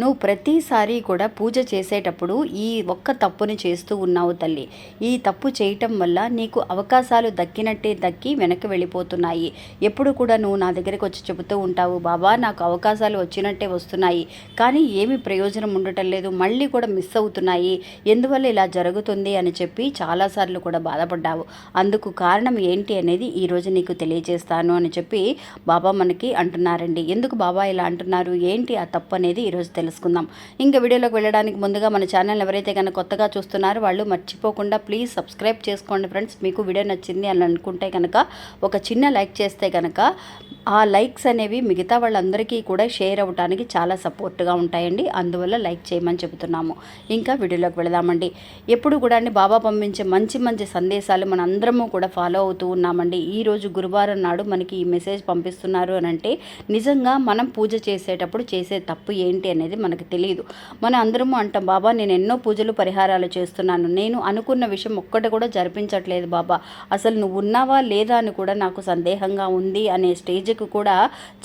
నువ్వు ప్రతిసారి కూడా పూజ చేసేటప్పుడు ఈ ఒక్క తప్పుని చేస్తూ ఉన్నావు తల్లి. ఈ తప్పు చేయటం వల్ల నీకు అవకాశాలు దక్కినట్టే దక్కి వెనక్కి వెళ్ళిపోతున్నాయి. ఎప్పుడు కూడా నువ్వు నా దగ్గరికి వచ్చి చెబుతూ ఉంటావు బాబా నాకు అవకాశాలు వచ్చినట్టే వస్తున్నాయి. కానీ ఏమి ప్రయోజనం ఉండటం లేదు. మళ్ళీ కూడా మిస్ అవుతున్నాయి. ఎందువల్ల ఇలా జరుగుతుంది? అని చెప్పి చాలాసార్లు కూడా బాధపడ్డావు. అందుకు కారణం ఏంటి అనేది ఈరోజు నీకు తెలియజేస్తాను అని చెప్పి బాబా మనకి అంటున్నారండి. ఎందుకు బాబా ఇలా అంటున్నారు? ఏంటి ఆ తప్పు అనేది ఈరోజు తెలుసుకుందాం. ఇంకా వీడియోలోకి వెళ్ళడానికి ముందుగా మన ఛానల్ ఎవరైతే కనుక కొత్తగా చూస్తున్నారో వాళ్ళు మర్చిపోకుండా ప్లీజ్ సబ్స్క్రైబ్ చేసుకోండి ఫ్రెండ్స్. మీకు వీడియో నచ్చింది అని అనుకుంటే కనుక ఒక చిన్న లైక్ చేస్తే కనుక ఆ లైక్స్ అనేవి మిగతా వాళ్ళందరికీ కూడా షేర్ అవ్వడానికి చాలా సపోర్ట్గా ఉంటాయండి. అందువల్ల లైక్ చేయమని చెబుతున్నాము. ఇంకా వీడియోలోకి వెళదామండి. ఎప్పుడు కూడా అండి బాబా పంపించే మంచి మంచి సందేశాలు మన అందరము కూడా ఫాలో అవుతూ ఉన్నామండి. ఈరోజు గురువారం నాడు మనకి ఈ మెసేజ్ పంపిస్తున్నారు అని అంటే నిజంగా మనం పూజ చేసేటప్పుడు చేసే తప్పు ఏంటి అనేది మనకు తెలియదు మన అందరము అంటాం బాబా నేను ఎన్నో పూజలు పరిహారాలు చేస్తున్నాను. నేను అనుకున్న విషయం ఒక్కటి కూడా జరిపించట్లేదు బాబా. అసలు నువ్వు ఉన్నావా లేదా అని కూడా నాకు సందేహంగా ఉంది అనే స్టేజ్కి కూడా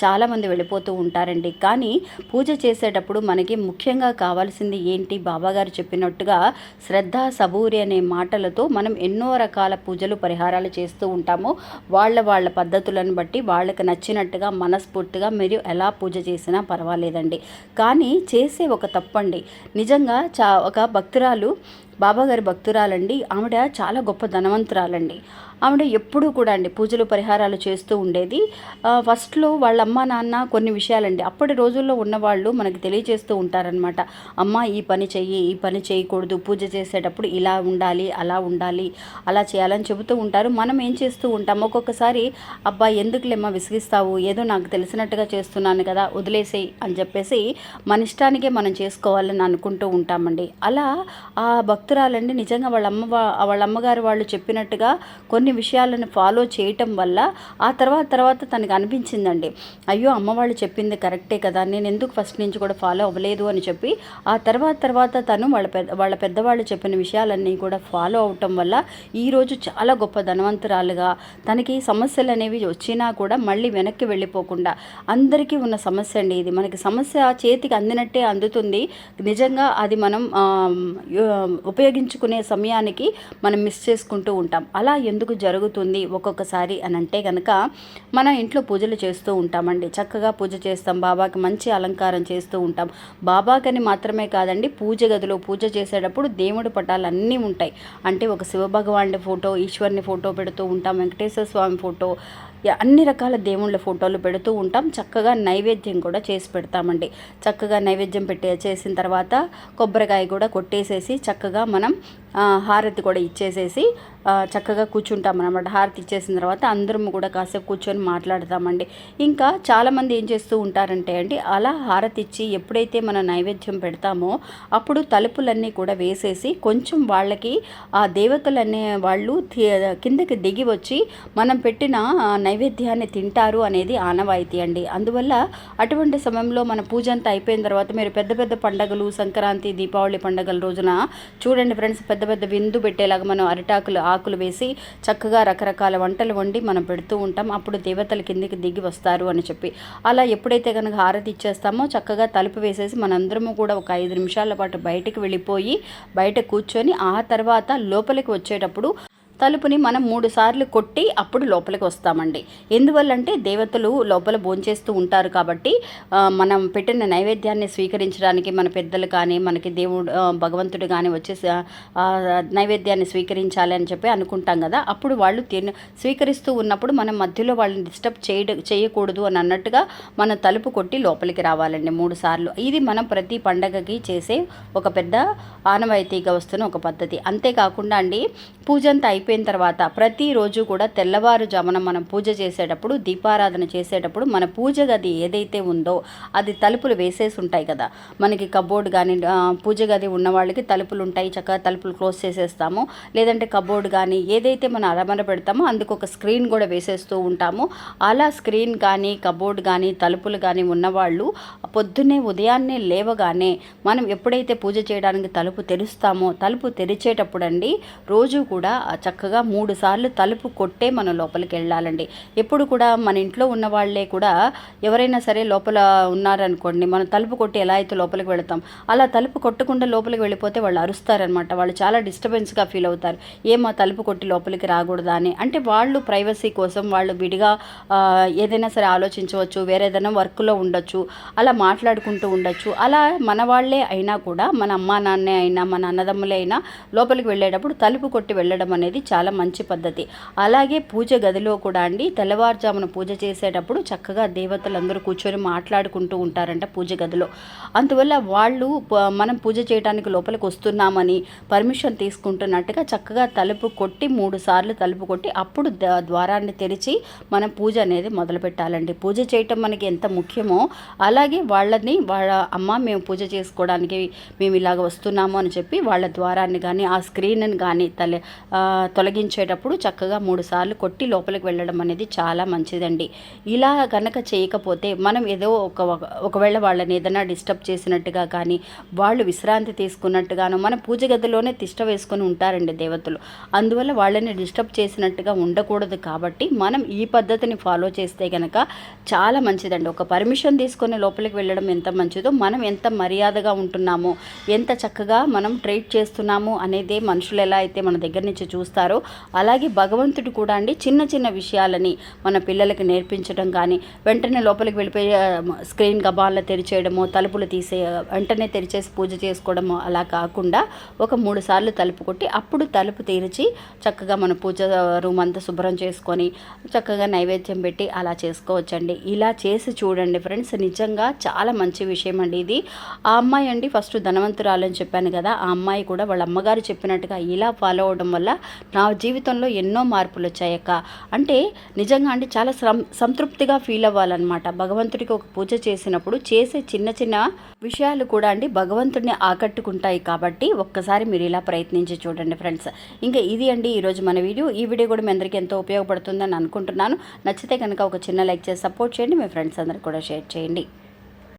చాలామంది వెళ్ళిపోతూ ఉంటారండి. కానీ పూజ చేసేటప్పుడు మనకి ముఖ్యంగా కావాల్సింది ఏంటి? బాబాగారు చెప్పినట్టుగా శ్రద్ధ సబూరి అనే మాటలతో మనం ఎన్నో రకాల పూజలు పరిహారాలు చేస్తూ ఉంటాము. వాళ్ళ వాళ్ళ పద్ధతులను బట్టి వాళ్ళకి నచ్చినట్టుగా మనస్ఫూర్తిగా మీరు ఎలా పూజ చేసినా పర్వాలేదండి. కానీ చేసే ఒక తప్పండి. నిజంగా చా ఒక భక్తురాలు బాబాగారి భక్తురాలండి. ఆవిడ చాలా గొప్ప ధనవంతురాలండి. ఆవిడ ఎప్పుడూ కూడా అండి పూజలు పరిహారాలు చేస్తూ ఉండేది. ఫస్ట్లో వాళ్ళ అమ్మ నాన్న కొన్ని విషయాలండి. అప్పటి రోజుల్లో ఉన్నవాళ్ళు మనకి తెలియజేస్తూ ఉంటారనమాట అమ్మ ఈ పని చెయ్యి ఈ పని చేయకూడదు పూజ చేసేటప్పుడు ఇలా ఉండాలి అలా ఉండాలి అలా చేయాలని చెబుతూ ఉంటారు. మనం ఏం చేస్తూ ఉంటాం? ఒక్కొక్కసారి అబ్బా ఎందుకులేమ్మా విసిగిస్తావు? ఏదో నాకు తెలిసినట్టుగా చేస్తున్నాను కదా వదిలేసేయి అని చెప్పేసి మన ఇష్టానికే మనం చేసుకోవాలని అనుకుంటూ ఉంటామండి. అలా ఆ భక్తురాలండి. నిజంగా వాళ్ళ అమ్మ వాళ్ళ అమ్మగారు వాళ్ళు చెప్పినట్టుగా కొన్ని విషయాలను ఫాలో చేయటం వల్ల ఆ తర్వాత తర్వాత తనకు అనిపించిందండి. అయ్యో అమ్మ వాళ్ళు చెప్పింది కరెక్టే కదా నేను ఎందుకు ఫస్ట్ నుంచి కూడా ఫాలో అవ్వలేదు అని చెప్పి ఆ తర్వాత తర్వాత తను వాళ్ళ పెద్ద వాళ్ళ పెద్దవాళ్ళు చెప్పిన విషయాలన్నీ కూడా ఫాలో అవటం వల్ల ఈరోజు చాలా గొప్ప ధనవంతురాలుగా తనకి సమస్యలు అనేవి వచ్చినా కూడా మళ్ళీ వెనక్కి వెళ్ళిపోకుండా అందరికీ ఉన్న సమస్య అండి ఇది. మనకి సమస్య చేతికి అందినట్టే అందుతుంది. నిజంగా అది మనం ఉపయోగించుకునే సమయానికి మనం మిస్ చేసుకుంటూ ఉంటాం. అలా ఎందుకు జరుగుతుంది ఒక్కొక్కసారి అని అంటే కనుక మన ఇంట్లో పూజలు చేస్తూ ఉంటామండి. చక్కగా పూజ చేస్తాం బాబాకి మంచి అలంకారం చేస్తూ ఉంటాం. బాబాకని మాత్రమే కాదండి పూజ గదిలో పూజ చేసేటప్పుడు దేవుడి పటాలు అన్నీ ఉంటాయి. అంటే ఒక శివభగవానుడి ఫోటో ఈశ్వరుని ఫోటో పెడుతూ ఉంటాం వెంకటేశ్వర స్వామి ఫోటో అన్ని రకాల దేవుళ్ళ ఫోటోలు పెడుతూ ఉంటాం. చక్కగా నైవేద్యం కూడా చేసి పెడతామండి. చక్కగా నైవేద్యం పెట్టే చేసిన తర్వాత కొబ్బరికాయ కూడా కొట్టేసేసి చక్కగా మనం హారతి కూడా ఇచ్చేసేసి చక్కగా కూర్చుంటాం అనమాట హారతి ఇచ్చేసిన తర్వాత అందరం కూడా కాసేపు కూర్చొని మాట్లాడతామండి. ఇంకా చాలామంది ఏం చేస్తూ ఉంటారంటే అండి అలా హారతి ఇచ్చి ఎప్పుడైతే మన నైవేద్యం పెడతామో అప్పుడు తలుపులన్నీ కూడా వేసేసి కొంచెం వాళ్ళకి ఆ దేవతలనే వాళ్ళు కిందకి దిగి వచ్చి మనం పెట్టిన నైవేద్యాన్ని తింటారు అనేది ఆనవాయితీ అండి. అందువల్ల అటువంటి సమయంలో మన పూజ అంతా అయిపోయిన తర్వాత మీరు పెద్ద పెద్ద పండగలు సంక్రాంతి దీపావళి పండగల రోజున చూడండి ఫ్రెండ్స్ పెద్ద పెద్ద పెద్ద విందు పెట్టేలాగా మనం అరిటాకులు ఆకులు వేసి చక్కగా రకరకాల వంటలు వండి మనం పెడుతూ ఉంటాం. అప్పుడు దేవతలు కిందికి దిగి వస్తారు అని చెప్పి. అలా ఎప్పుడైతే కనుక హారతి ఇచ్చేస్తామో చక్కగా తలుపు వేసేసి మనందరము కూడా ఒక ఐదు నిమిషాల పాటు బయటికి వెళ్ళిపోయి బయట కూర్చొని ఆ తర్వాత లోపలికి వచ్చేటప్పుడు తలుపుని మనం మూడు సార్లు కొట్టి అప్పుడు లోపలికి వస్తామండి. ఎందువల్లంటే దేవతలు లోపల భోంచేస్తూ ఉంటారు కాబట్టి మనం పెట్టిన నైవేద్యాన్ని స్వీకరించడానికి మన పెద్దలు కానీ మనకి దేవుడు భగవంతుడు కానీ వచ్చేసి నైవేద్యాన్ని స్వీకరించాలి అని చెప్పి అనుకుంటాం కదా అప్పుడు వాళ్ళు తిన స్వీకరిస్తూ ఉన్నప్పుడు మనం మధ్యలో వాళ్ళని డిస్టర్బ్ చేయ చేయకూడదు అని అన్నట్టుగా మనం తలుపు కొట్టి లోపలికి రావాలండి మూడు సార్లు. ఇది మనం ప్రతి పండగకి చేసే ఒక పెద్ద ఆనవాయితీగా వస్తున్న ఒక పద్ధతి. అంతేకాకుండా అండి పూజ అంతా అయిపోయి అయిపోయిన తర్వాత ప్రతిరోజు కూడా తెల్లవారుజామున మనం పూజ చేసేటప్పుడు దీపారాధన చేసేటప్పుడు మన పూజ గది ఏదైతే ఉందో అది తలుపులు వేసేసి ఉంటాయి కదా. మనకి కబోర్డ్ కానీ పూజ గది ఉన్న వాళ్ళకి తలుపులు ఉంటాయి చక్కగా తలుపులు క్లోజ్ చేసేస్తాము. లేదంటే కబోర్డ్ కానీ ఏదైతే మనం అరమర పెడతామో అందుకు ఒక స్క్రీన్ కూడా వేసేస్తూ ఉంటాము. అలా స్క్రీన్ కానీ కబోర్డ్ కానీ తలుపులు కానీ ఉన్నవాళ్ళు పొద్దున్నే ఉదయాన్నే లేవగానే మనం ఎప్పుడైతే పూజ చేయడానికి తలుపు తెరుస్తామో తలుపు తెరిచేటప్పుడు అండి రోజు కూడా చక్క చక్కగా మూడు సార్లు తలుపు కొట్టే మనం లోపలికి వెళ్ళాలండి. ఎప్పుడు కూడా మన ఇంట్లో ఉన్న వాళ్ళే కూడా ఎవరైనా సరే లోపల ఉన్నారనుకోండి మనం తలుపు కొట్టి ఎలా అయితే లోపలికి వెళతాం అలా తలుపు కొట్టకుండా లోపలికి వెళ్ళిపోతే వాళ్ళు అరుస్తారనమాట. వాళ్ళు చాలా డిస్టర్బెన్స్గా ఫీల్ అవుతారు. ఏమో తలుపు కొట్టి లోపలికి రాకూడదా అని. అంటే వాళ్ళు ప్రైవసీ కోసం వాళ్ళు విడిగా ఏదైనా సరే ఆలోచించవచ్చు వేరే ఏదైనా వర్క్లో ఉండొచ్చు అలా మాట్లాడుకుంటూ ఉండొచ్చు. అలా మన వాళ్ళే అయినా కూడా మన అమ్మా నాన్నే అయినా మన అన్నదమ్ములే అయినా లోపలికి వెళ్ళేటప్పుడు తలుపు కొట్టి వెళ్ళడం అనేది చాలా మంచి పద్ధతి. అలాగే పూజ గదిలో కూడా అండి తెల్లవారుజామున పూజ చేసేటప్పుడు చక్కగా దేవతలందరూ కూర్చొని మాట్లాడుకుంటూ ఉంటారంట పూజ గదిలో. అందువల్ల వాళ్ళు ప- మనం పూజ చేయడానికి లోపలికి వస్తున్నామని పర్మిషన్ తీసుకుంటున్నట్టుగా చక్కగా తలుపు కొట్టి మూడు సార్లు తలుపు కొట్టి అప్పుడు ద్వారాన్ని తెరిచి మనం పూజ అనేది మొదలు పెట్టాలండి. పూజ చేయటం మనకి ఎంత ముఖ్యమో అలాగే వాళ్ళని వాళ్ళ అమ్మ మేము పూజ చేసుకోవడానికి మేము ఇలాగ వస్తున్నాము అని చెప్పి వాళ్ళ ద్వారాన్ని కానీ ఆ స్క్రీన్ని కానీ తల తొలగించేటప్పుడు చక్కగా మూడు సార్లు కొట్టి లోపలికి వెళ్ళడం అనేది చాలా మంచిదండి. ఇలా కనుక చేయకపోతే మనం ఏదో ఒక ఒకవేళ వాళ్ళని ఏదైనా డిస్టర్బ్ చేసినట్టుగా కానీ వాళ్ళు విశ్రాంతి తీసుకున్నట్టుగాను మన పూజ గదిలోనే తిష్ట వేసుకొని ఉంటారండి దేవతలు. అందువల్ల వాళ్ళని డిస్టర్బ్ చేసినట్టుగా ఉండకూడదు కాబట్టి మనం ఈ పద్ధతిని ఫాలో చేస్తే కనుక చాలా మంచిదండి. ఒక పర్మిషన్ తీసుకొని లోపలికి వెళ్ళడం ఎంత మంచిదో మనం ఎంత మర్యాదగా ఉంటున్నామో ఎంత చక్కగా మనం ట్రీట్ చేస్తున్నాము అనేది మనుషులు ఎలా అయితే మన దగ్గర నుంచి చూస్తారు అలాగే భగవంతుడు కూడా అండి చిన్న చిన్న విషయాలని మన పిల్లలకి నేర్పించడం కానీ వెంటనే లోపలికి వెళ్ళిపోయి స్క్రీన్ గబాల్లో తెరిచేయడమో తలుపులు తీసే వెంటనే తెరిచేసి పూజ చేసుకోవడమో అలా కాకుండా ఒక మూడు సార్లు తలుపు కొట్టి అప్పుడు తలుపు తెరిచి చక్కగా మన పూజ రూమ్ అంతా శుభ్రం చేసుకొని చక్కగా నైవేద్యం పెట్టి అలా చేసుకోవచ్చండి. ఇలా చేసి చూడండి ఫ్రెండ్స్ నిజంగా చాలా మంచి విషయం అండి ఇది. ఆ అమ్మాయి అండి ఫస్ట్ ధనవంతురాలని చెప్పాను కదా ఆ అమ్మాయి కూడా వాళ్ళ అమ్మగారు చెప్పినట్టుగా ఇలా ఫాలో అవడం వల్ల నా జీవితంలో ఎన్నో మార్పులు వచ్చాయక్క అంటే నిజంగా అండి చాలా సం సంతృప్తిగా ఫీల్ అవ్వాలన్నమాట. భగవంతుడికి ఒక పూజ చేసినప్పుడు చేసే చిన్న చిన్న విషయాలు కూడా అండి భగవంతుడిని ఆకట్టుకుంటాయి కాబట్టి ఒక్కసారి మీరు ఇలా ప్రయత్నించి చూడండి ఫ్రెండ్స్. ఇంకా ఇది అండి ఈరోజు మన వీడియో. ఈ వీడియో కూడా మీ అందరికీ ఎంతో ఉపయోగపడుతుందని అనుకుంటున్నాను. నచ్చితే కనుక ఒక చిన్న లైక్ చేసి సపోర్ట్ చేయండి. మీ ఫ్రెండ్స్ అందరికి కూడా షేర్ చేయండి.